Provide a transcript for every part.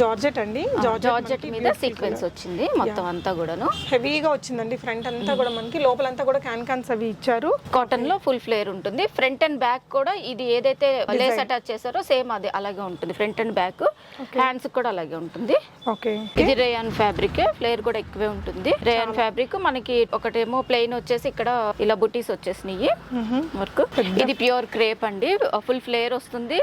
Georgette అండి. Georgette మీద sequence వచ్చింది. మొత్తం అంతా కూడాను. హెవీగా వచ్చిందండి. ఫ్రంట్ అంతా కూడా మనకి లోపలంతా కూడా క్యాన్ క్యాన్స్ అవి ఇచ్చారు. కాటన్లో ఫుల్ ఫ్లేర్ ఉంటుంది. ఫ్రంట్ అండ్ బ్యాక్ కూడా ఇది ఏదైతే లేస్ అటాచ్ చేశారో సేమ్ అది అలాగే ఉంటుంది. ఫ్రంట్ అండ్ బ్యాక్ హ్యాండ్స్ కూడా అలాగే ఉంటుంది. ఓకే ఇది రేయాన్ ఫ్యాబ్రిక్ ఫ్లేర్ కూడా ఎక్కువే ఉంటుంది. రేయాన్ ఫ్యాబ్రిక్ మనకి ఒకటేమో ప్లెయిన్ వచ్చేసి ఇక్కడ ఇలా బుటీస్ వచ్చేసినాయి. వర్క్ ఇది ప్యూర్ క్రేప్ అండి. ఫుల్ ఫ్లేర్ వస్తుంది.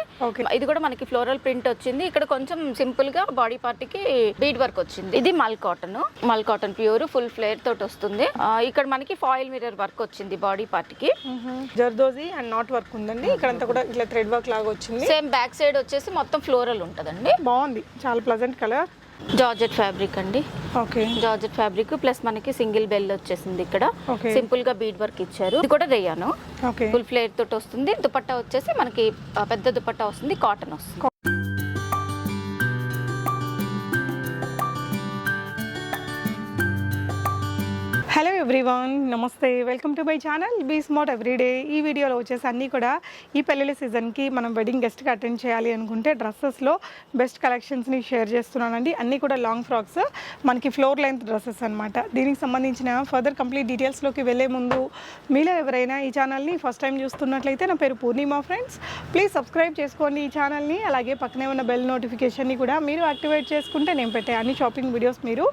ఇది కూడా మనకి ఫ్లోరల్ ప్రింట్ వచ్చింది. ఇక్కడ కొంచెం సింపుల్గా బాడీ పార్ట్కి బీడ్ వర్క్ వచ్చింది. ఇది మల్ కాటన్. మల్ కాటన్ ప్యూర్ ఫుల్ ఫ్లేర్ తోటి వస్తుంది. ఇక్కడ మనకి ఫాయిల్ మిరర్ వర్క్ వచ్చింది బాడీ పార్ట్కి జర్దోజీ అండ్ నాట్ వర్క్ ఉందండి. ఇక్కడంతా కూడా ఇట్లా థ్రెడ్ వర్క్ లాగా వచ్చింది. సేమ్ బ్యాక్ సైడ్ వచ్చేసి మొత్తం ఫ్లోరల్ ఉంటదండి. బాగుంది. చాలా ప్లజెంట్ కలర్. జార్జెట్ ఫ్యాబ్రిక్ అండి. ఓకే. జార్జెట్ ఫ్యాబ్రిక్ ప్లస్ మనకి సింగిల్ బెల్ వచ్చేసింది ఇక్కడ. సింపుల్గా బీడ్ వర్క్ ఇచ్చారు. ఇది కూడా రేయాను. ఫుల్ ఫ్లేర్ తోటి వస్తుంది. దుపట్టా వచ్చేసి మనకి పెద్ద దుపట్టా వస్తుంది. కాటన్ వస్తుంది. ఎవ్రీవన్ నమస్తే. Welcome to my channel be smart everyday. ఈ వీడియోలో వచ్చేసి అన్నీ కూడా ఈ పెళ్ళిళ్ళ సీజన్కి మనం వెడ్డింగ్ గెస్ట్కి అటెండ్ చేయాలి అనుకుంటే డ్రెస్సెస్లో బెస్ట్ కలెక్షన్స్ని షేర్ చేస్తున్నానండి. అన్నీ కూడా లాంగ్ ఫ్రాక్స్ మనకి ఫ్లోర్ లెంత్ డ్రెస్సెస్ అనమాట దీనికి సంబంధించిన ఫర్దర్ కంప్లీట్ డీటెయిల్స్లోకి వెళ్ళే ముందు మీలో ఎవరైనా ఈ ఛానల్ని ఫస్ట్ టైం చూస్తున్నట్లయితే నా పేరు పూర్ణిమ ఫ్రెండ్స్. ప్లీజ్ సబ్స్క్రైబ్ చేసుకోండి ఈ ఛానల్ని. అలాగే పక్కనే ఉన్న బెల్ నోటిఫికేషన్ని కూడా మీరు యాక్టివేట్ చేసుకుంటే నేను పెట్టే అన్ని షాపింగ్ వీడియోస్ మీరు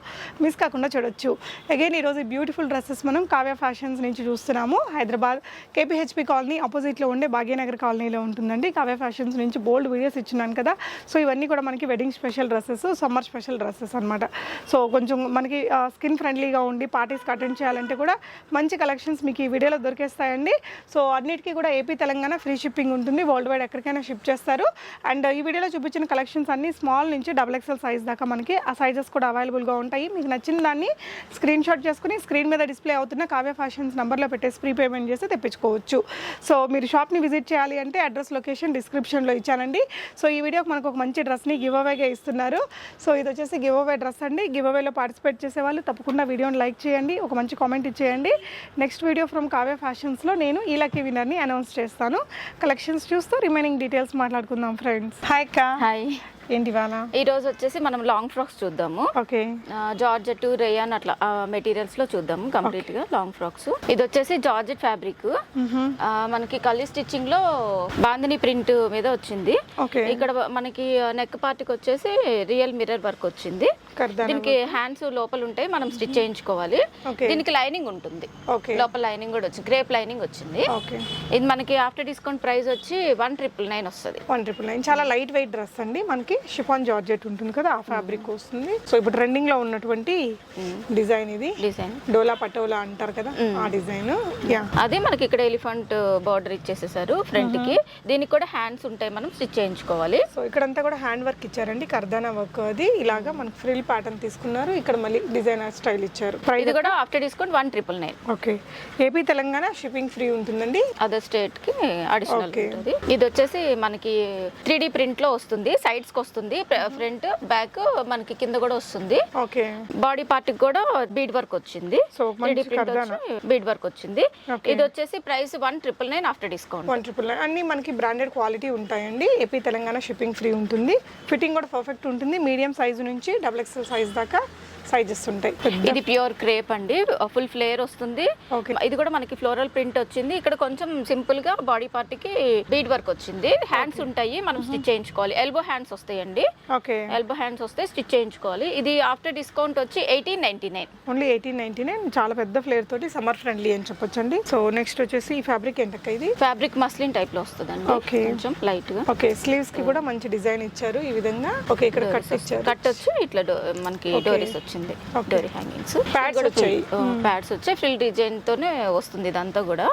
మిస్ కాకుండా చూడొచ్చు. అగైన్ ఈరోజు బ్యూటిఫుల్ డ్రెస్ డ్రెస్సెస్ మనం కావ్య ఫ్యాషన్స్ నుంచి చూస్తున్నాము. హైదరాబాద్ కేపీహెచ్పి కాలనీ ఆపోజిట్లో ఉండే భాగ్యనగర్ కాలనీలో ఉంటుందండి. కావ్య ఫ్యాషన్స్ నుంచి బోల్డ్ వీడియోస్ ఇచ్చినాను కదా. సో ఇవన్నీ కూడా మనకి wedding special dresses summer special dresses అనమాట సో కొంచెం మనకి స్కిన్ ఫ్రెండ్లీగా ఉండి పార్టీస్కి అటెండ్ చేయాలంటే కూడా మంచి కలెక్షన్స్ మీకు ఈ వీడియోలో దొరికేస్తాయండి. సో అన్నిటికీ కూడా ఏపీ తెలంగాణ ఫ్రీ షిప్పింగ్ ఉంటుంది. వరల్డ్ వైడ్ ఎక్కడికైనా షిప్ చేస్తారు. అండ్ ఈ వీడియోలో చూపించిన కలెక్షన్స్ అన్ని స్మాల్ నుంచి డబుల్ ఎక్స్ఎల్ సైజ్ దాకా మనకి ఆ సైజెస్ కూడా అవైలబుల్గా ఉంటాయి. మీకు నచ్చిన దాన్ని స్క్రీన్ షాట్ చేసుకుని స్క్రీన్ మీద డిస్ప్లే అవుతున్న కావ్య ఫ్యాషన్స్ నెంబర్లో పెట్టేసి ప్రీ పేమెంట్ చేసి తెప్పించుకోవచ్చు. సో మీరు షాప్ని విజిట్ చేయాలి అంటే అడ్రస్ లొకేషన్ డిస్క్రిప్షన్లో ఇచ్చానండి. సో ఈ వీడియోకి మనకు ఒక మంచి డ్రెస్ని గివ్ అవేగా ఇస్తున్నారు. సో ఇది వచ్చేసి గివ్ అవే డ్రెస్ అండి. గివ్ అవేలో పార్టిసిపేట్ చేసే వాళ్ళు తప్పకుండా వీడియోని లైక్ చేయండి. ఒక మంచి కామెంట్ ఇచ్చేయండి. నెక్స్ట్ వీడియో ఫ్రమ్ కావ్య ఫ్యాషన్స్లో నేను ఈ లక్కీ విన్నర్ని అనౌన్స్ చేస్తాను. కలెక్షన్స్ చూస్తూ రిమైనింగ్ డీటెయిల్స్ మాట్లాడుకుందాం ఫ్రెండ్స్ హాయ్ అక్క. హాయ్ ఏంటి ఈ రోజు వచ్చేసి మనం లాంగ్ ఫ్రాక్స్ చూద్దాము. ఓకే. జార్జెట్ రేయాన్ అట్లా మెటీరియల్స్లో చూద్దాము కంప్లీట్గా లాంగ్ ఫ్రాక్స్ ఇది వచ్చేసి జార్జెట్ ఫ్యాబ్రిక్ మనకి కలి స్టిచ్చింగ్లో బాందిని ప్రింట్ మీద వచ్చింది. ఇక్కడ మనకి నెక్ పార్ట్కి వచ్చేసి రియల్ మిర్రర్ వర్క్ వచ్చింది. దీనికి హ్యాండ్స్ లోపల ఉంటాయి మనం స్టిచ్ చేయించుకోవాలి. దీనికి లైనింగ్ ఉంటుంది. లోపల లైనింగ్ కూడా వచ్చింది. గ్రేప్ లైనింగ్ వచ్చింది. ఓకే. ఇది మనకి ఆఫ్టర్ డిస్కౌంట్ ప్రైస్ వచ్చి వన్ ట్రిపుల్ నైన్ వస్తుంది. వన్ ట్రిపుల్ నైన్ చాలా లైట్ వెయిట్ డ్రెస్ అండి మనకి. షిఫాన్ జార్జెట్ ఉంటుంది కదా ఆ ఫ్యాబ్రిక్ వస్తుంది. సో ఇప్పుడు ట్రెండింగ్లో ఉన్నటువంటి డిజైన్ ఇది. డిజైన్. డోలా పటోలా అంటారు కదా ఆ డిజైన్. యా. అదే మనకి ఇక్కడ ఎలిఫెంట్ బార్డర్ ఇచ్చేసేసారు ఫ్రంట్కి దీనికి కూడా హ్యాండ్స్ ఉంటాయి మనం స్టిచ్ చేయించుకోవాలి. సో ఇక్కడంతా కూడా హ్యాండ్ వర్క్ ఇచ్చారండి కర్దానా వర్క్ అది. ఇలాగా మనకి ఫ్రిల్ ప్యాటర్న్ తీసుకున్నారు ఇక్కడ మళ్ళీ డిజైనర్ స్టైల్ ఇచ్చారు. ఇది కూడా after discount one triple nine. Okay. AP Telangana shipping free ఉంటుందండి? అదర్ స్టేట్కి అడిషనల్ ఇది వచ్చేసి మనకి త్రీ డి ప్రింట్లో వస్తుంది సైడ్స్కి వస్తుంది. ఫ్రంట్ బ్యాక్ మనకి కింద కూడా వస్తుంది. ఓకే. బాడీ పార్ట్ కూడా బీడ్ వర్క్ వచ్చింది. బీడ్ వర్క్ వచ్చింది. ఇది వచ్చేసి price one triple nine after discount. One triple nine. అన్ని మనకి బ్రాండెడ్ క్వాలిటీ ఉంటాయండి. ఏపీ తెలంగాణ షిప్పింగ్ ఫ్రీ ఉంటుంది. ఫిట్టింగ్ కూడా పర్ఫెక్ట్ ఉంటుంది. మీడియం సైజు నుంచి డబుల్ ఎక్స్ఎల్ సైజ్ దాకా సైజెస్ ఉంటాయి. ఇది ప్యూర్ క్రేప్ అండి. ఫుల్ ఫ్లేర్ వస్తుంది. ఇది కూడా మనకి ఫ్లోరల్ ప్రింట్ వచ్చింది. ఇక్కడ కొంచెం సింపుల్గా బాడీ పార్ట్కి బీడ్ వర్క్ వచ్చింది. హ్యాండ్స్ ఉంటాయి. మనం స్టిచ్ చేయించుకోవాలి. ఎల్బో హ్యాండ్స్ వస్తాయండి. ఓకే. ఎల్బో హ్యాండ్స్ వస్తే స్టిచ్ చేయించుకోవాలి. ఇది ఆఫ్టర్ డిస్కౌంట్ వచ్చి eighteen ninety nine. Only eighteen ninety nine. చాలా పెద్ద ఫ్లేర్ తోటి సమ్మర్ ఫ్రెండ్లీ అని చెప్పొచ్చండి. సో నెక్స్ట్ వచ్చేసి ఈ ఫ్యాబ్రిక్ ఏంటక్క ఇది? ఫ్యాబ్రిక్ మస్లిన్ టైప్లో వస్తుందండి. Okay. కొంచెం లైట్గా. ఓకే. స్లీవ్స్కి కూడా మంచి డిజైన్ ఇచ్చారు ఈ విధంగా. ఓకే. ఇక్కడ కట్ ఇచ్చారు. కట్ వచ్చి ఇట్లా మనకి డోరీస్ వచ్చింది. డోరీ హ్యాంగింగ్స్. ప్యాడ్స్ వచ్చాయి. ఫ్రిల్ డిజైన్ తోనే వస్తుంది ఇదంతా కూడా.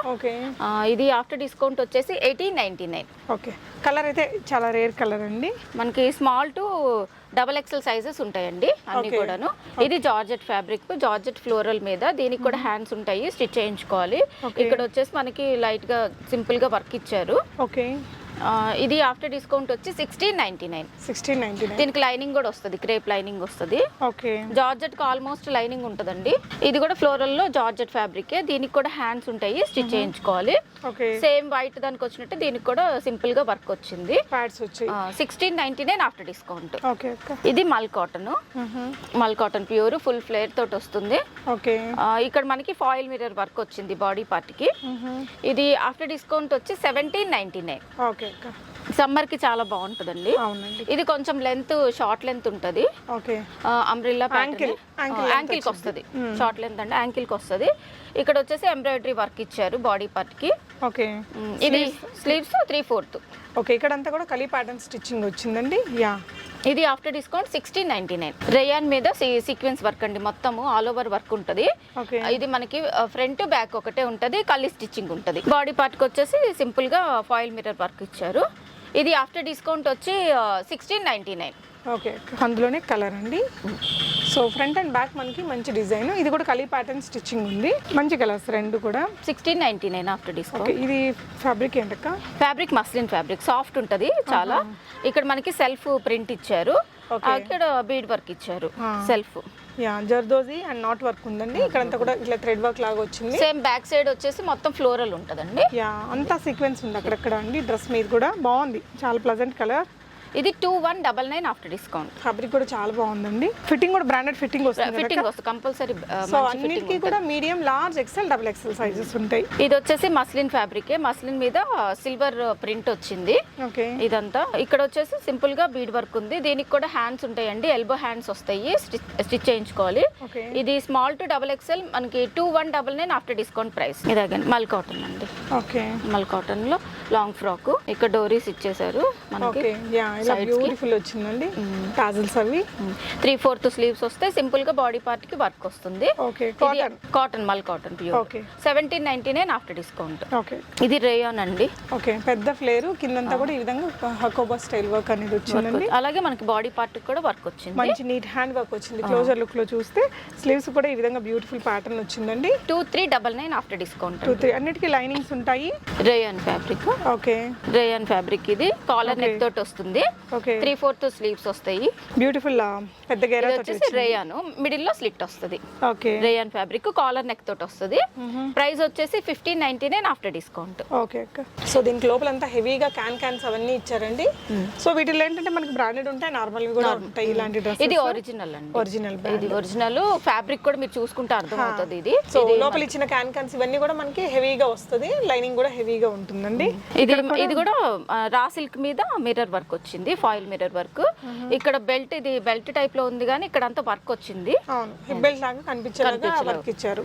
ఇది ఆఫ్టర్ డిస్కౌంట్ వచ్చేసి eighteen ninety nine okay colour అయితే చాలా రేర్ కలర్ అండి. మనకి small to double XL sizes ఉంటాయండి అన్ని. కూడాను. ఇది జార్జెట్ ఫ్యాబ్రిక్ జార్జెట్ ఫ్లోరల్ మీద దీనికి కూడా హ్యాండ్స్ ఉంటాయి స్టిచ్ చేయించుకోవాలి. ఇక్కడ వచ్చేసి మనకి లైట్గా సింపుల్గా వర్క్ ఇచ్చారు. ఓకే ఇది ఆఫ్టర్ డిస్కౌంట్ వచ్చి sixteen ninety nine sixteen ninety nine దీనికి లైనింగ్ కూడా వస్తుంది క్రేప్ లైనింగ్ వస్తుంది. ఓకే. జార్జెట్కి ఆల్మోస్ట్ లైనింగ్ ఉంటుందండి. ఇది కూడా ఫ్లోరల్లో జార్జెట్ ఫ్యాబ్రిక్ దీనికి కూడా హ్యాండ్స్ ఉంటాయి స్టిచ్ చేయించుకోవాలి. సేమ్ వైట్ దానికి వచ్చినట్టు దీనికి కూడా సింపుల్గా వర్క్ వచ్చింది. Sixteen ninety nine after discount ఇది మల్ కాటన్ మల్ కాటన్ ప్యూర్ ఫుల్ ఫ్లేర్ తోటి వస్తుంది. ఇక్కడ మనకి ఫాయిల్ మిర్రర్ వర్క్ వచ్చింది బాడీ పార్ట్కి. ఇది ఆఫ్టర్ డిస్కౌంట్ వచ్చి సెవెంటీన్ నైన్టీ నైన్ ఓకే. అక్క సమ్మర్కి చాలా బాగుంటుందండి. అవునండి. ఇది కొంచెం లెంత్ షార్ట్ లెంత్ ఉంటుంది. ఓకే. అంబ్రిల్లా యాంకిల్కి వస్తుంది. షార్ట్ లెంత్ అంటే యాంకిల్కి వస్తుంది. ఇక్కడ వచ్చేసి ఎంబ్రాయిడరీ వర్క్ ఇచ్చారు బాడీ పార్ట్కి. ఓకే. ఉమ్, ఇది స్లీవ్స్ త్రీ ఫోర్త్ ఓకే ఇక్కడంతా కూడా కలీ ప్యాటర్న్ స్టిచ్చింగ్ వచ్చిందండి. యా ఇది after discount sixteen ninety nine rayon మీద సీక్వెన్స్ వర్క్ అండి మొత్తము ఆల్ ఓవర్ వర్క్ ఉంటుంది. ఇది మనకి ఫ్రంట్ బ్యాక్ ఒకటే ఉంటుంది కల్లి స్టిచ్చింగ్ ఉంటుంది. బాడీ పార్ట్కి వచ్చేసి సింపుల్గా ఫాయిల్ మిర్రర్ వర్క్ ఇచ్చారు. ఇది ఆఫ్టర్ డిస్కౌంట్ వచ్చి సిక్స్టీన్ నైన్టీ నైన్ ఓకే అందులోనే కలర్ అండి. సో ఫ్రంట్ అండ్ బ్యాక్ మనకి మంచి డిజైన్. ఇది కూడా కలీ ప్యాటర్న్ స్టిచ్చింగ్ ఉంది. మంచి కలర్స్ రెండు కూడా. Sixteen ninety nine after discount. ఇది ఫ్యాబ్రిక్ ఏంటక్క? Fabric muslin fabric. సాఫ్ట్ ఉంటుంది చాలా. ఇక్కడ మనకి సెల్ఫ్ ప్రింట్ ఇచ్చారు. ఇక్కడ బీడ్ వర్క్ ఇచ్చారు. Self. Yeah zardozi and knot work ఉందండి. ఇక్కడంతా కూడా ఇట్లా థ్రెడ్ వర్క్ లాగా వచ్చింది. సేమ్ బ్యాక్ సైడ్ వచ్చేసి మొత్తం ఫ్లోరల్ ఉంటుందండి. యా అంతా సీక్వెన్స్ ఉంది అక్కడక్కడ అండి డ్రెస్ మీద కూడా. బాగుంది. చాలా ప్లజెంట్ కలర్ ఇది two one double nine after discount fabric కూడా చాలా బాగుందండి. ఫిట్టింగ్ కూడా బ్రాండెడ్ ఫిట్టింగ్ వస్తుంది ఫిట్టింగ్ వస్తుంది కంపల్సరీ సో అన్నిటికీ కూడా medium large XL double XL sizes ఉంటాయి. ఇది వచ్చేసి మస్లిన్ ఫ్యాబ్రిక్ మస్లిన్ మీద సిల్వర్ ప్రింట్ వచ్చింది. ఓకే. ఇదంతా. ఇక్కడ వచ్చేసి సింపుల్గా బీడ్ వర్క్ ఉంది. దీనికి కూడా హ్యాండ్స్ ఉంటాయండి. ఎల్బో హ్యాండ్స్ వస్తాయి. స్టిచ్ చేయించుకోవాలి. ఇది స్మాల్ టు డబల్ ఎక్స్ఎల్ మనకి two one double nine after discount price ఇదే మల్ కాటన్ అండి. ఓకే. మల్ కాటన్లో లాంగ్ ఫ్రాక్ ఇక్కడ డోరీస్ ఇచ్చేసారు మనకి. ఇలా బ్యూటిఫుల్ వచ్చిందండి. టాజల్స్ అవి. త్రీ ఫోర్త్ స్లీవ్స్ వస్తే సింపుల్గా బాడీ పార్ట్కి వర్క్ వస్తుంది. Okay cotton cotton mul cotton pure okay seventeen ninety nine after discount okay ఇది రేయాన్ అండి. ఓకే పెద్ద ఫ్లేర్ కిందంతా కూడా ఈ విధంగా హకోబా స్టైల్ వర్క్ అనేది వచ్చిందండి. అలాగే మనకి బాడీ పార్ట్ కూడా వర్క్ వచ్చింది. మంచి నీట్ హ్యాండ్ వర్క్ వచ్చింది. క్లోజర్ లుక్లో చూస్తే స్లీవ్స్ కూడా ఈ విధంగా బ్యూటిఫుల్ ప్యాటర్న్ వచ్చిందండి. Two three double nine after discount two three అన్నిటికీ లైనింగ్స్ ఉంటాయి. Rayon fabric okay rayon fabric ఇది. కాలర్ నెక్ తోటి వస్తుంది. త్రీ ఫోర్త్ స్లీవ్స్ వస్తాయి. బ్యూటిఫుల్ పెద్ద వచ్చేసి రేయాన్. మిడిల్లో స్లిట్ వస్తుంది. Okay rayon fabric collar neck తోటి వస్తుంది. ప్రైస్ వచ్చేసి fifteen ninety nine after discount okay so దీనికి లోపల అంతా హెవీగా క్యాన్ క్యాన్స్ అవన్నీ ఇచ్చారండి. సో వీటిలో ఏంటంటే మనకి బ్రాండెడ్ ఉంటాయి నార్మల్ కూడా ఉంటాయి ఇలాంటి డ్రెస్ ఇది ఒరిజినల్ అండి. ఒరిజినల్ ఇది ఒరిజినల్ ఫ్యాబ్రిక్ కూడా మీరు చూసుకుంటే అర్థం అవుతుంది ఇది. సో లోపల ఇచ్చిన క్యాన్ క్యాన్స్ ఇవన్నీ కూడా మనకి హెవీగా వస్తుంది. లైనింగ్ కూడా హెవీగా ఉంటుందండి. ఇది ఇది కూడా రా సిల్క్ మీద మిర్రర్ వర్క్ వచ్చింది. ఫాయిల్ మిర్రర్ వర్క్ ఇక్కడ బెల్ట్ ఇది బెల్ట్ టైప్లో ఉంది కానీ ఇక్కడ అంతా వర్క్ వచ్చింది. బెల్ట్ లాగా ఇచ్చారు.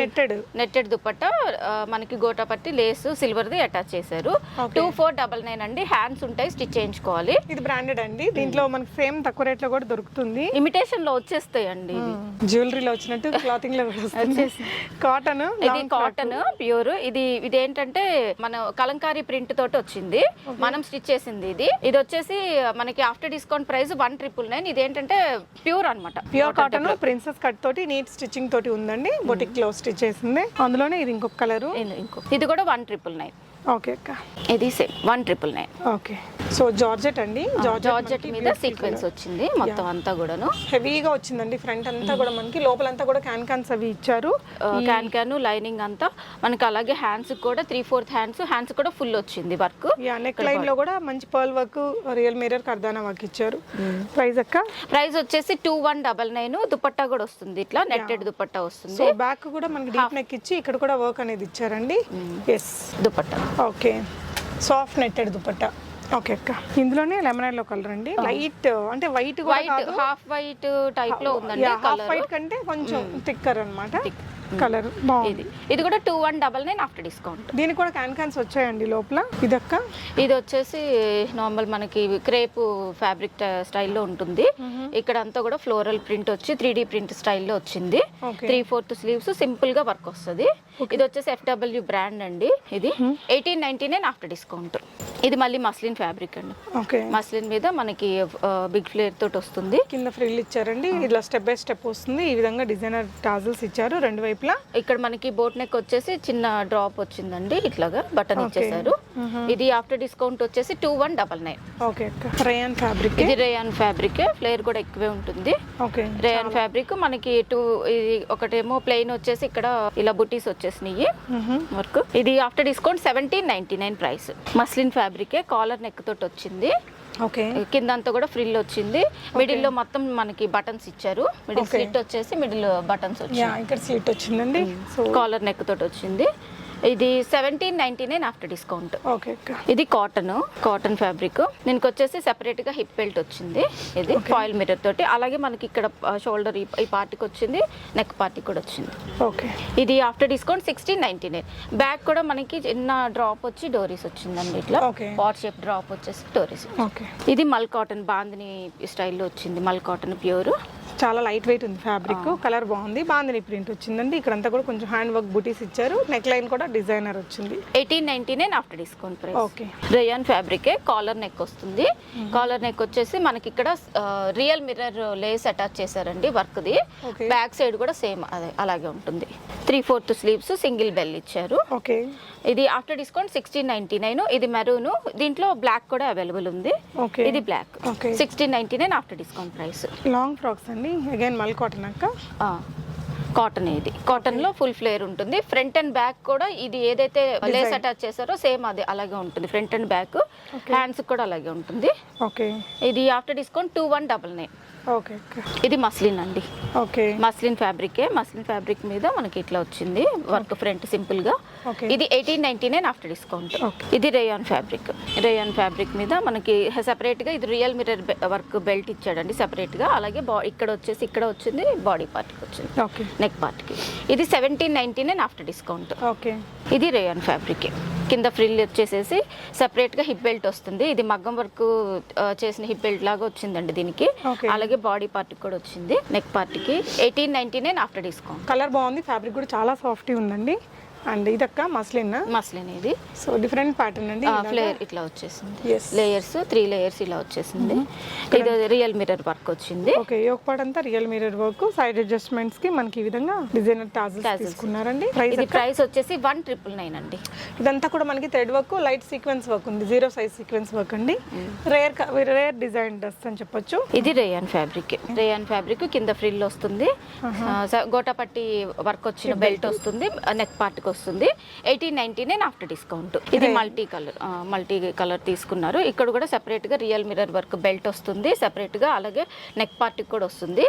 నెట్టెడ్ నెట్టెడ్ దుపట్టా మనకి గోటా పట్టి లేస్ సిల్వర్ ది అటాచ్ చేశారు. టూ ఫోర్ డబల్ నైన్ అండి. హ్యాండ్స్ ఉంటాయి స్టిచ్ చేయించుకోవాలి. ఇది బ్రాండెడ్ అండి. దీంట్లో మనకి సేమ్ తక్కువ రేట్లో కూడా దొరుకుతుంది. ఇమిటేషన్లో వచ్చేస్తాయి అండి జ్యువెలరీలో వచ్చినట్టు క్లాతింగ్లో కాటన్ ఇది కాటన్ ప్యూర్ ఇది ఇది ఏంటంటే మన కలంకారీ ప్రింట్ తోటి వచ్చింది. మనం స్టిచ్ చేసింది ఇది. ఇది వచ్చేసి మనకి after discount price one triple nine. ఇది ఏంటంటే ప్యూర్ అనమాట ప్యూర్ కాటన్ ప్రిన్సెస్ కట్ తోటి నీట్ స్టిచ్చింగ్ తోటి ఉందండి. బొటిక్లో స్టిచ్ చేసింది. అందులోనే ఇది ఇంకొక కలరు ఇంకో ఇది కూడా వన్ ట్రిపుల్ నైన్. ఓకే అక్క. ఇది same one triple nine. Okay. So georgette అండి? జార్జెట్ మీద సీక్వెన్స్ వచ్చింది మొత్తం అంతా కూడాను. హెవీగా వచ్చిందండి ఫ్రంట్ అంతా కూడా మనకి లోపలంతా కూడా క్యాన్ క్యాన్స్ అవి ఇచ్చారు. క్యాన్ క్యాన్ లైనింగ్ అంతా మనకి అలాగే హ్యాండ్స్ కూడా త్రీ ఫోర్త్ హ్యాండ్స్ హ్యాండ్స్ కూడా ఫుల్ వచ్చింది వర్క్ యా నెక్ లైన్లో కూడా మంచి పర్ల్ వర్క్ రియల్ మిర్రర్ కర్దానా వర్క్ ఇచ్చారు. ప్రైస్ అక్క? ప్రైస్ వచ్చేసి two one double nine dupatta కూడా వస్తుంది ఇట్లా నెట్టెడ్ దుపట్టా వస్తుంది. సో బ్యాక్ కూడా మనకి డీప్ నెక్ ఇచ్చి ఇక్కడ కూడా వర్క్ అనేది ఇచ్చారండి. Yes dupatta. Okay. Soft netted dupatta. Okay అక్క. ఇందులోనే లెమన్లో కలర్ అండి? లైట్ అంటే వైట్ కూడా వైట్ హాఫ్ వైట్ టైప్లో ఉందండి హాఫ్ వైట్ కంటే కొంచెం థిక్కర్ అన్నమాట. కలర్ బాగుంది. ఇది. ఇది కూడా two one double nine after discount. దీనికి కూడా క్యాన్ క్యాన్స్ వచ్చాయండి లోపల. ఇదక్క? ఇది వచ్చేసి నార్మల్ మనకి క్రేప్ ఫ్యాబ్రిక్ స్టైల్లో ఉంటుంది. ఇక్కడ అంతా కూడా ఫ్లోరల్ ప్రింట్ వచ్చి త్రీ డి ప్రింట్ స్టైల్లో వచ్చింది. త్రీ ఫోర్త్ స్లీవ్స్ సింపుల్గా వర్క్ వస్తుంది. ఇది వచ్చేసి ఎఫ్డబ్ల్యూ బ్రాండ్ అండి ఇది. Eighteen ninety nine after discount ఇది మళ్ళీ మస్లిన్ ఫ్యాబ్రిక్ అండి. ఓకే. మస్లిన్ మీద మనకి బిగ్ ఫ్లేర్ తోటి వస్తుంది. కింద ఫ్రిల్ ఇచ్చారండి. ఇలా స్టెప్ బై స్టెప్ వస్తుంది. ఈ విధంగా డిజైనర్ టాజల్స్ ఇచ్చారు. రెండు వైపులా వైపులా ఇక్కడ మనకి బోట్ నెక్ వచ్చేసి చిన్న డ్రాప్ వచ్చిందండి ఇట్లాగా బటన్ ఇచ్చేసారు ఇది ఆఫ్టర్ డిస్కౌంట్ వచ్చేసి two one double nine. Okay rayon fabric ఇది రేయాన్ ఫ్యాబ్రిక్ ఫ్లేర్ కూడా ఎక్కువే ఉంటుంది. ఓకే రేయాన్ ఫ్యాబ్రిక్ మనకి టూ ఇది ఒకటేమో ప్లెయిన్ వచ్చేసి ఇక్కడ ఇలా బుటీస్ వచ్చేసినాయి. వర్క్. ఇది after discount seventeen ninety nine price. Muslin ఫ్యాబ్రికే collar neck తోటి వచ్చింది. ఓకే. కింద అంతా కూడా ఫ్రిల్ వచ్చింది. మిడిల్లో మొత్తం మనకి బటన్స్ ఇచ్చారు. మిడిల్. స్లిట్ వచ్చేసి మిడిల్ బటన్స్ వచ్చాయి ఇక్కడ సీట్ వచ్చిందండి. కాలర్ నెక్ తోటి వచ్చింది. ఇది seventeen ninety nine after discount okay ఇది కాటన్ కాటన్ ఫ్యాబ్రిక్ దీనికి వచ్చేసి సెపరేట్గా హిప్ బెల్ట్ వచ్చింది. ఇది ఫాయిల్ మిర్రర్ తోటి. అలాగే మనకి ఇక్కడ షోల్డర్ ఈ పార్టీకి వచ్చింది. నెక్ పార్టీ కూడా వచ్చింది. ఓకే ఇది after discount sixteen ninety nine back కూడా మనకి చిన్న డ్రాప్ వచ్చి డోరీస్ వచ్చిందండి ఇట్లా. పాట్ షేప్ డ్రాప్ వచ్చేసి డోరీస్ ఓకే ఇది మల్ కాటన్ బాందిని స్టైల్లో వచ్చింది. మల్ కాటన్ ప్యూర్ చాలా లైట్ వెయిట్ ఉంది ఫ్యాబ్రిక్ కలర్ బాగుంది. బాగుంది ప్రింట్ వచ్చిందండి. ఇక్కడంతా కూడా కొంచెం హ్యాండ్ వర్క్ బూటీస్ ఇచ్చారు. నెక్ లైన్ కూడా డిజైనర్ వచ్చింది. Eighteen ninety nine after discount price okay rayon ఫ్యాబ్రికే collar neck వస్తుంది. కాలర్ నెక్ వచ్చేసి మనకి ఇక్కడ రియల్ మిర్రర్ లేస్ అటాచ్ చేశారండి వర్క్ది Okay. బ్యాక్ సైడ్ కూడా సేమ్ అదే అలాగే ఉంటుంది. Three fourth sleeves single bell ఇచ్చారు. ఓకే ఇది after discount sixteen ninety nine ఇది మెరూన్ దీంట్లో బ్లాక్ కూడా అవైలబుల్ ఉంది. ఓకే ఇది black. Sixteen ninety nine after discount price long frocks అండి. అగైన్ మల్ కాటన్ అక్క? కాటన్ ఇది. కాటన్లో ఫుల్ ఫ్లేర్ ఉంటుంది. ఫ్రంట్ అండ్ బ్యాక్ కూడా ఇది ఏదైతే లేస్ అటాచ్ చేశారో సేమ్ అది అలాగే ఉంటుంది. ఫ్రంట్ అండ్ బ్యాక్ హ్యాండ్స్ కూడా అలాగే ఉంటుంది. ఓకే ఇది after discount two one double nine okay ఇది మస్లిన్ అండి. ఓకే. మస్లిన్ ఫ్యాబ్రికే మస్లిన్ ఫ్యాబ్రిక్ మీద మనకి ఇట్లా వచ్చింది. వర్క్ ఫ్రంట్ సింపుల్గా. ఇది eighteen ninety nine after discount. ఇది రేయాన్ ఫ్యాబ్రిక్. రేయాన్ ఫ్యాబ్రిక్ మీద మనకి సెపరేట్గా ఇది రియల్ మిర్రర్ వర్క్ బెల్ట్ ఇచ్చాడండి సెపరేట్గా. అలాగే ఇక్కడ వచ్చేసి ఇక్కడ వచ్చింది బాడీ పార్ట్కి వచ్చింది. ఓకే. నెక్ పార్ట్కి. ఇది seventeen ninety nine after discount okay. ఇది రేయాన్ ఫ్యాబ్రిక్. కింద ఫ్రిల్ వచ్చేసేసి separate గా హిప్ బెల్ట్ వస్తుంది. ఇది మగ్గం వర్క్ చేసిన హిప్ బెల్ట్ లాగా వచ్చిందండి దీనికి. Okay. అలాగే బాడీ పార్ట్ కూడా వచ్చింది. నెక్ పార్ట్కి. Eighteen ninety nine after discount colour బాగుంది ఫ్యాబ్రిక్ కూడా చాలా సాఫ్ట్ ఉందండి. అండ్ ఇదక్క మస్లిన్? మస్లిన్ ఇది. సో డిఫరెంట్ ప్యాటర్న్ అండి ఫ్లేయర్ ఇట్లా వచ్చేసింది. లేయర్స్ త్రీ లేయర్స్ ఇలా వచ్చేసింది. ఇది రియల్ మిర్రర్ వర్క్ వచ్చింది. ఓకే యోగ పార్ట్ అంతా రియల్ మిరర్ వర్క్. సైడ్ అడ్జస్ట్మెంట్స్కి మనకి ఈ విధంగా డిజైనర్ టాజల్స్. తీసుకున్నారండి. ప్రైస్ ఇది ప్రైస్ వచ్చేసి వన్ ట్రిపుల్ నైన్ అండి. ఇదంతా కూడా మనకి thread work light sequence work ఉంది. జీరో సైజ్ సీక్వెన్స్ వర్క్ అండి. రేర్ రేర్ డిజైన్ డ్రెస్ అని చెప్పొచ్చు. ఇది రేయాన్ ఫ్యాబ్రిక్. రేయాన్ ఫ్యాబ్రిక్ కింద ఫ్రిల్ వస్తుంది. గోటాపట్టి వర్క్ వచ్చిన బెల్ట్ వస్తుంది. నెక్ పార్ట్ వస్తుంది. Eighteen ninety nine after discount ఇది మల్టీ కలర్ మల్టీ కలర్ తీసుకున్నారు. ఇక్కడ కూడా సెపరేట్గా రియల్ మిరర్ వర్క్ బెల్ట్ వస్తుంది. సెపరేట్గా అలాగే నెక్ పార్ట్కి కూడా వస్తుంది.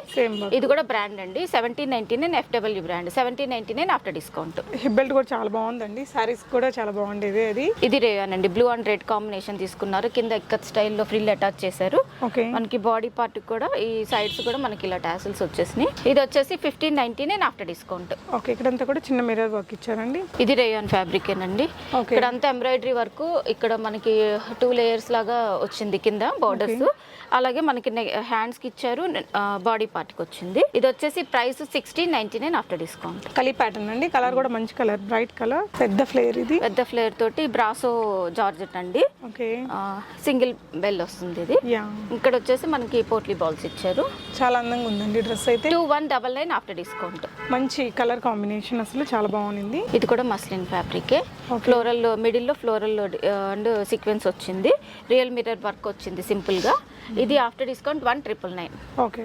ఇది కూడా బ్రాండ్ అండి. Seventeen ninety nine FW brand seventeen ninety nine after discount hip belt కూడా చాలా బాగుందండి. సారీస్ కూడా చాలా బాగుండేది అది. ఇది రేయాన్ అండి. బ్లూ అండ్ రెడ్ కాంబినేషన్ తీసుకున్నారు. కింద ఎక్కత్ స్టైల్లో ఫ్రిల్ అటాచ్ చేశారు. ఓకే మనకి బాడీ పార్ట్ కూడా ఈ సైడ్స్ కూడా మనకి ఇలా టాసిల్స్ వచ్చేసినాయి. ఇది వచ్చేసి fifteen ninety nine after discount okay ఇక్కడంతా కూడా చిన్న మిరర్ వర్క్ ఇచ్చారండి. ఇది రేయాన్ ఫ్యాబ్రిక్ ఏనండి. ఇక్కడ అంతా ఎంబ్రాయిడరీ వర్క్ ఇక్కడ మనకి టూ లేయర్స్ లాగా వచ్చింది కింద బార్డర్స్ అలాగే మనకి హ్యాండ్స్కి ఇచ్చారు బాడీ పార్ట్కి వచ్చింది. ఇది వచ్చేసి price sixteen ninety nine after discount. Kali pattern అండి. కలర్ కూడా మంచి కలర్. Bright colour. పెద్ద ఫ్లేర్ ఇది. పెద్ద ఫ్లేర్ తోటి బ్రాసో జార్జెట్ అండి. ఓకే. సింగిల్ బెల్ వస్తుంది ఇది. ఇక్కడ వచ్చేసి మనకి పోట్లీ బాల్స్ ఇచ్చారు. చాలా అందంగా ఉందండి డ్రెస్ అయితే. Two one double nine after discount. మంచి కలర్ కాంబినేషన్ అసలు చాలా బాగుంది. ఇది కూడా మస్లిన్ ఫ్యాబ్రిక్. ఫ్లోరల్ మిడిల్లో ఫ్లోరల్ అండ్ సీక్వెన్స్ వచ్చింది. రియల్ మిర్రర్ వర్క్ వచ్చింది సింపుల్గా ఇది after discount one triple nine okay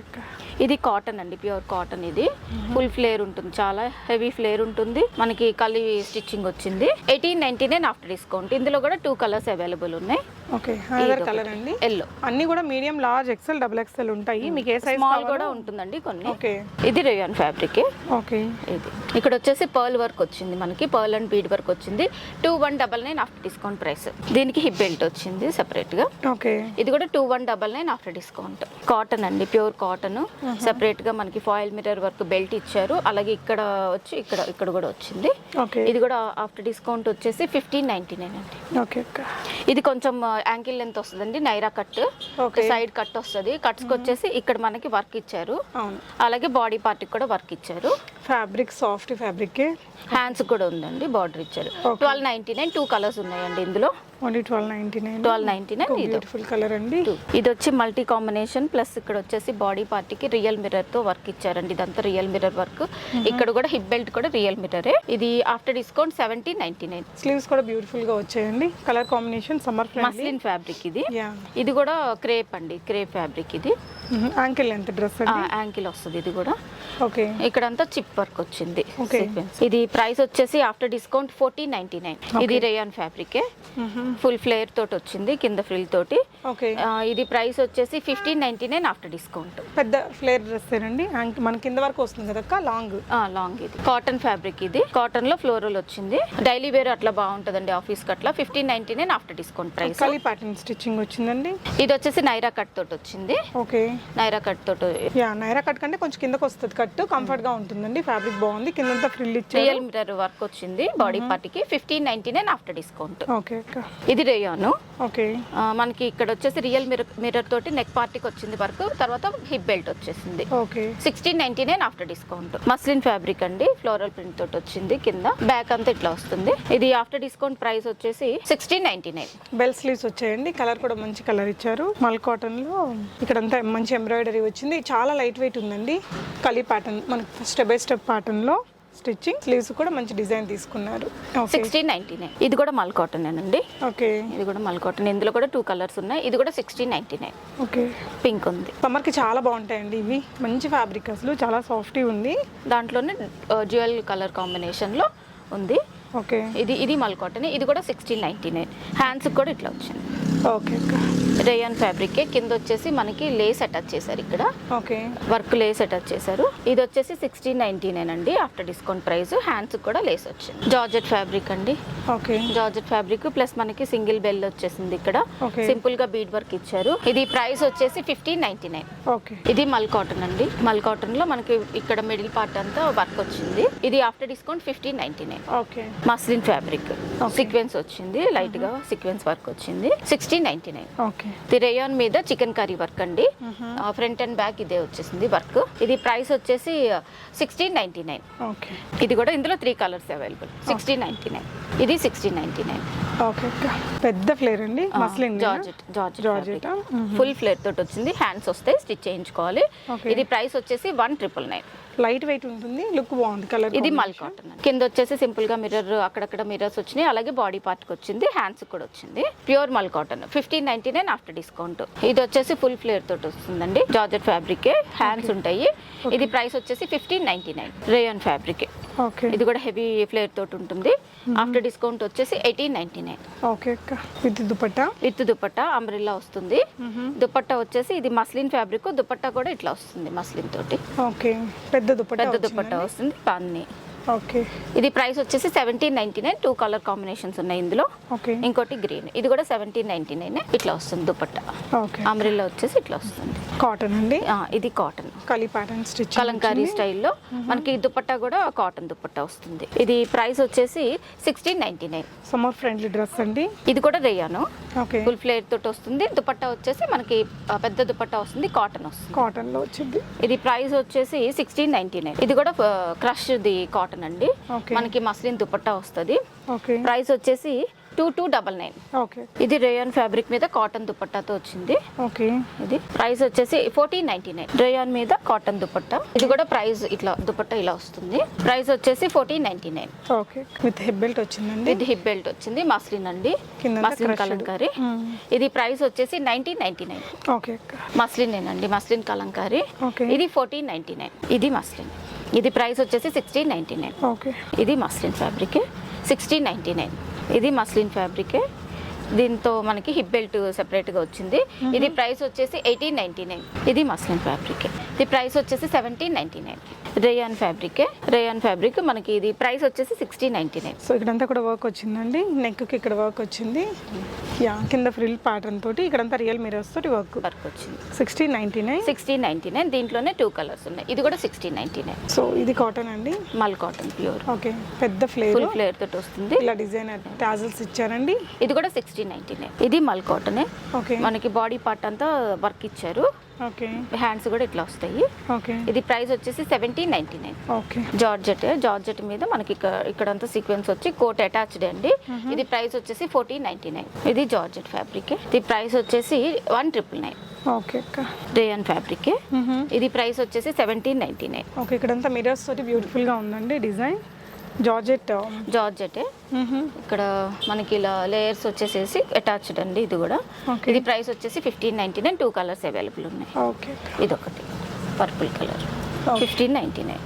ఇది కాటన్ అండి ప్యూర్ కాటన్ ఇది. ఫుల్ ఫ్లేర్ ఉంటుంది చాలా హెవీ ఫ్లేర్ ఉంటుంది. మనకి కలి స్టిచ్చింగ్ వచ్చింది. Eighteen ninety nine after discount ఇందులో కూడా టూ కలర్స్ అవైలబుల్ ఉన్నాయి. ఓకే కలర్ అండి. ఎల్లో అన్ని కూడా medium large XL double XL ఉంటాయి. మీకు ఏ సైజ్ స్మాల్ కూడా ఉంటుందండి కొన్ని. ఓకే ఇది రేయాన్ ఫ్యాబ్రిక్ ఓకే ఇది. ఇక్కడ వచ్చేసి పర్ల్ వర్క్ వచ్చింది మనకి. పర్ల్ అండ్ బీడ్ వర్క్ వచ్చింది. Two one double nine after discount price దీనికి హిప్ బెల్ట్ వచ్చింది సెపరేట్గా. ఓకే ఇది కూడా two one double nine after discount. Cotton అండి ప్యూర్ కాటన్. సెపరేట్గా మనకి ఫాయిల్ మిర్రర్ వర్క్ బెల్ట్ ఇచ్చారు. అలాగే ఇక్కడ వచ్చి ఇక్కడ ఇక్కడ కూడా వచ్చింది. ఇది కూడా ఆఫ్టర్ డిస్కౌంట్ వచ్చేసి ఫిఫ్టీన్ నైన్టీ నైన్ అండి. ఇది కొంచెం యాంకిల్ లెంత్ వస్తుందండి నైరా కట్. సైడ్ కట్ వస్తుంది. కట్స్కి వచ్చేసి ఇక్కడ మనకి వర్క్ ఇచ్చారు. అలాగే బాడీ పార్ట్కి కూడా వర్క్ ఇచ్చారు. ఫ్యాబ్రిక్ సాఫ్ట్ ఫ్యాబ్రిక్ హ్యాండ్స్ కూడా ఉందండి బార్డర్ ఇచ్చారు. Twelve ninety nine two colours ఉన్నాయండి ఇందులో. Only twelve ninety nine. Twelve ninety nine ఇది. బ్యూటిఫుల్ కలర్ అండి. ఇది వచ్చి మల్టీ కాంబినేషన్ ప్లస్ ఇక్కడ వచ్చేసి బాడీ పార్టీకి రియల్ మిర్రర్తో వర్క్ ఇచ్చారండి. ఇదంతా రియల్ మిర్రర్ వర్క్ ఇక్కడ కూడా హిప్ బెల్ట్ కూడా రియల్ మిర్రరే ఇది after discount seventeen ninety nine sleeves కూడా బ్యూటిఫుల్గా వచ్చాయండి. Colour combination summer muslin fabric ఇది. ఇది కూడా క్రేప్ అండి. క్రేప్ ఫ్యాబ్రిక్ ఇది. యాంకిల్ ఎంత డ్రెస్ యాంకిల్ వస్తుంది ఇది కూడా. ఓకే. ఇక్కడంతా చిప్ వర్క్ వచ్చింది. ఇది ప్రైస్ వచ్చేసి after discount fourteen ninety nine ఇది రేయాన్ ఫ్యాబ్రికే ఫుల్ ఫ్లేర్ తోటి వచ్చింది కింద ఫ్రిల్ తోటి. ఇది ప్రైస్ వచ్చేసి fifteen ninety nine after discount. పెద్ద ఫ్లేర్ డ్రెస్ అండి మన కింద వరకు వస్తుంది కదా లాంగ్. లాంగ్ ఇది. కాటన్ ఫ్యాబ్రిక్ ఇది. కాటన్లో ఫ్లోరల్ వచ్చింది. డైలీ వేర్ అట్లా బాగుంటుందండి ఆఫీస్కి అట్లా. Fifteen ninety nine after discount price. Pattern stitching వచ్చిందండి? ఇది వచ్చేసి నైరా కట్ తోటి వచ్చింది. ఓకే. నైరా కట్ తోటి. యా నైరా కట్ కంటే కొంచెం కిందకు వస్తుంది కట్ కంఫర్ట్గా ఉంటుందండి. ఫ్యాబ్రిక్ బాగుంది. కిందంతా ఫ్రిల్ ఇచ్చారు. రియల్ మిర్రర్ వర్క్ వచ్చింది. బాడీ పార్టీకి fifteen ninety nine after discount. Okay ఇది రేయాను ఓకే. మనకి ఇక్కడ వచ్చేసి రియల్ మిర్రర్ మిర్రర్ తోటి నెక్ పార్టీకి వచ్చింది వర్క్ తర్వాత హిప్ బెల్ట్ వచ్చేసింది. Okay. Sixteen ninety nine after discount muslin fabric అండి ఫ్లోరల్ ప్రింట్ తోటి వచ్చింది కింద. బ్యాక్ అంతా ఇట్లా వస్తుంది. ఇది ఆఫ్టర్ డిస్కౌంట్ ప్రైస్ వచ్చేసి sixteen ninety nine bell sleeves వచ్చాయండి. కలర్ కూడా మంచి కలర్ ఇచ్చారు. మల్ కాటన్లో ఇక్కడంతా మంచి ఎంబ్రాయిడరీ వచ్చింది. చాలా లైట్ వెయిట్ ఉందండి. కలీ ప్యాటర్న్ మనకి స్టెప్ బై స్టెప్ ప్యాటర్న్లో. స్టిచ్చింగ్ స్లీవ్స్ కూడా మంచి డిజైన్ తీసుకున్నారు. సిక్స్టీన్ నైన్టీ నైన్ ఇది కూడా మల్ కాటన్ అండి ఓకే ఇది కూడా మల్ కాటన్. ఇందులో కూడా టూ కలర్స్ ఉన్నాయి. ఇది కూడా sixteen ninety nine okay pink ఉంది సమ్మర్కి చాలా బాగుంటాయండి ఇవి. మంచి ఫ్యాబ్రిక్ అసలు. చాలా సాఫ్టీ ఉంది. దాంట్లోనే జ్యువెల్ కలర్ కాంబినేషన్లో ఉంది. ఓకే ఇది ఇది మల్ కాటన్. ఇది కూడా సిక్స్టీన్ నైన్టీ నైన్ హ్యాండ్స్కి కూడా ఇట్లా వచ్చింది ఓకే రేయన్ ఫ్యాబ్రిక్ కింద వచ్చేసి మనకి లేస్ అటాచ్ చేశారు ఇక్కడ. ఓకే. వర్క్ లేస్ అటాచ్ చేశారు. ఇది వచ్చేసి సిక్స్టీన్ నైన్టీ నైన్ అండి ఆఫ్టర్ డిస్కౌంట్ ప్రైస్ హ్యాండ్స్ కూడా లేస్ వచ్చింది. జార్జెట్ ఫ్యాబ్రిక్ అండి. ఓకే. జార్జెట్ ఫ్యాబ్రిక్ ప్లస్ మనకి సింగిల్ బెల్ వచ్చేసింది ఇక్కడ. సింపుల్గా బీడ్ వర్క్ ఇచ్చారు. ఇది ప్రైస్ వచ్చేసి ఫిఫ్టీన్ నైన్టీ నైన్. ఓకే. ఇది మల్ కాటన్ అండి. మల్ కాటన్లో మనకి ఇక్కడ మిడిల్ పార్ట్ అంతా వర్క్ వచ్చింది. ఇది after discount fifteen ninety nine. Okay. Muslin fabric. Sequence వచ్చింది. లైట్గా సీక్వెన్స్ వర్క్ వచ్చింది. Sixteen ninety nine okay. ఇది రేయాన్ మీద చికెన్ కర్రీ వర్క్ అండి. ఫ్రంట్ అండ్ బ్యాక్ ఇదే వచ్చేసింది వర్క్. ఇది ప్రైస్ వచ్చేసి సిక్స్టీన్ నైన్టీ నైన్ ఓకే. ఇది కూడా ఇందులో three colours available sixteen ninety nine ఇది సిక్స్టీన్ నైన్టీ నైన్ ఓకే. పెద్ద ఫ్లేర్ అండి? Muslin georgette georgette full flare తోటి వచ్చింది. హ్యాండ్స్ వస్తాయి స్టిచ్ చేయించుకోవాలి. ఇది ప్రైస్ వచ్చేసి one triple nine light weight ఉంటుంది లుక్ బాగుంది కలర్ ఇది మల్ కాటన్ కింద వచ్చేసి సింపుల్గా మిర్రర్ అక్కడక్కడ మిర్రర్స్ వచ్చినాయి అలాగే బాడీ పార్ట్కి వచ్చింది హ్యాండ్స్ కూడా వచ్చింది. Pure mul cotton fifteen ninety nine after discount. ఇది వచ్చేసి ఫుల్ ఫ్లేర్ తోటి వస్తుందండి జార్జెట్ ఫ్యాబ్రిక్ హ్యాండ్స్ ఉంటాయి. ఇది ప్రైస్ వచ్చేసి fifteen ninety nine rayon fabric. ఇది కూడా హెవీ ఫ్లేర్ తోటి ఉంటుంది. ఆఫ్టర్ డిస్కౌంట్ వచ్చేసి ఎయిటీన్ నైన్టీ నైన్ ఓకే అక్క. With dupatta? With dupatta umbrella వస్తుంది. దుపట్టా వచ్చేసి ఇది మస్లిన్ ఫ్యాబ్రిక్ దుపట్టా కూడా ఇట్లా వస్తుంది మస్లిన్ తోటి. ఓకే పెద్ద దుపట్టా పెద్ద. దుపట్టా వస్తుంది పన్ని. ఓకే ఇది ప్రైస్ వచ్చేసి seventeen ninety nine two colour combinations ఉన్నాయి ఇందులో. ఓకే ఇంకోటి గ్రీన్ ఇది కూడా సెవెంటీన్ నైన్టీ నైన్ ఇట్లా వస్తుంది దుపట్టా. ఓకే అంబ్రిల్లా వచ్చేసి ఇట్లా వస్తుంది. కాటన్ అండి? ఇది cotton kali pattern stitch kalamkari స్టైల్లో. మనకి ఈ దుపట్టా కూడా కాటన్ దుపట్టా వస్తుంది. ఇది ప్రైస్ వచ్చేసి sixteen ninety nine summer friendly dress అండి? ఇది కూడా రేయాను. ఓకే ఫుల్ ఫ్లేర్ తోటి వస్తుంది. దుపట్టా వచ్చేసి మనకి పెద్ద దుపట్టా వస్తుంది. కాటన్ వస్తుంది. కాటన్లో వచ్చింది. ఇది ప్రైస్ వచ్చేసి సిక్స్టీన్ నైన్టీ నైన్ ఇది కూడా క్రష్ ది కాటన్ అండి ఓకే. మనకి మస్లిన్ దుపట్టా వస్తుంది. ఓకే. ప్రైస్ వచ్చేసి two two double nine. Okay. ఇది రేయాన్ ఫ్యాబ్రిక్ మీద కాటన్ దుపట్టాతో వచ్చింది. ఓకే. ఇది ప్రైస్ వచ్చేసి ఫోర్టీన్ నైన్టీ నైన్. రేయాన్ మీద కాటన్ దుపట్టా. ఇది కూడా ప్రైస్ ఇట్లా దుపట్టా ఇలా వస్తుంది. ప్రైస్ వచ్చేసి fourteen ninety nine. Okay. With head belt వచ్చిందండి? ఇది హిప్ బెల్ట్ వచ్చింది. మస్లిన్ అండి. మస్లిన్ కలంకారీ. ఇది ప్రైస్ వచ్చేసి నైన్టీన్ నైన్టీ నైన్. మస్లిన్ అండి మస్లిన్ కలంకారీ. ఓకే. ఇది ఫోర్టీన్ నైన్టీ నైన్. ఇది మస్లిన్. ఇది ప్రైస్ వచ్చేసి సిక్స్టీన్ నైన్టీ నైన్ ఓకే. ఇది muslin fabric. Sixteen ninety nine ఇది మస్లిన్ ఫ్యాబ్రికే. దీంతో మనకి హిప్ బెల్ట్ సెపరేట్గా వచ్చింది. ఇది ప్రైస్ వచ్చేసి ఎయిటీన్ నైంటీ నైన్ ఇది మస్లిన్ ఫ్యాబ్రిక్. ఇది ప్రైస్ వచ్చేసి సెవెంటీన్ నైంటీ నైన్ రేయాన్ ఫ్యాబ్రికే రేయాన్ ఫ్యాబ్రిక్ మనకి ఇది ప్రైస్ వచ్చేసి సిక్స్టీన్ నైంటీ నైన్ సో ఇక్కడంతా కూడా వర్క్ వచ్చిందండి. నెక్కి ఇక్కడ వర్క్ వచ్చింది. యా కింద ఫ్రిల్ ప్యాటర్న్ తోటి ఇక్కడంతా రియల్ మిరర్స్ తోటి వర్క్ వర్క్ వచ్చింది. Sixteen ninety nine sixteen ninety nine దీంట్లోనే టూ కలర్స్ ఉన్నాయి. ఇది కూడా సిక్స్టీన్ నైంటీ నైన్ సో ఇది కాటన్ అండి? మల్ కాటన్ ప్యూర్ ఓకే పెద్ద ఫ్లేర్ ఫుల్ ఫ్లేర్ తోటి వస్తుంది. ఇలా డిజైన్ టాజల్స్ ఇచ్చారండి. ఇది కూడా సిక్స్టీన్ నైంటీ నైన్ ఇది మల్ కాటనే ఓకే మనకి బాడీ పార్ట్ అంతా వర్క్ ఇచ్చారు. ఓకే. హ్యాండ్స్ కూడా ఇట్లా వస్తాయి. ఓకే. ఇది ప్రైస్ వచ్చేసి seventeen ninety nine. Okay. Georgette georgette మీద మనకి ఇక్కడ ఇక్కడంతా సీక్వెన్స్ వచ్చి కోట్ అటాచ్డ్ అండి. ఇది ప్రైస్ వచ్చేసి ఫోర్టీన్ నైన్టీ నైన్. ఇది జార్జెట్ ఫ్యాబ్రిక్. ఇది ప్రైస్ వచ్చేసి వన్ ట్రిపుల్ నైన్. ఓకే అక్క. Rayon fabric. ఇది ప్రైస్ వచ్చేసి సెవెంటీన్ నైన్టీ నైన్. ఓకే ఇక్కడంతా మిరర్స్ తోటి బ్యూటిఫుల్గా ఉందండి డిజైన్. జార్జెట్? జార్జెట్. ఇక్కడ మనకి ఇలా లేయర్స్ వచ్చేసేసి అటాచ్డ్ అండి ఇది కూడా. ఇది ప్రైస్ వచ్చేసి fifteen ninety nine two colours available ఉన్నాయి. ఇది ఒకటి purple colour. Fifteen ninety nine.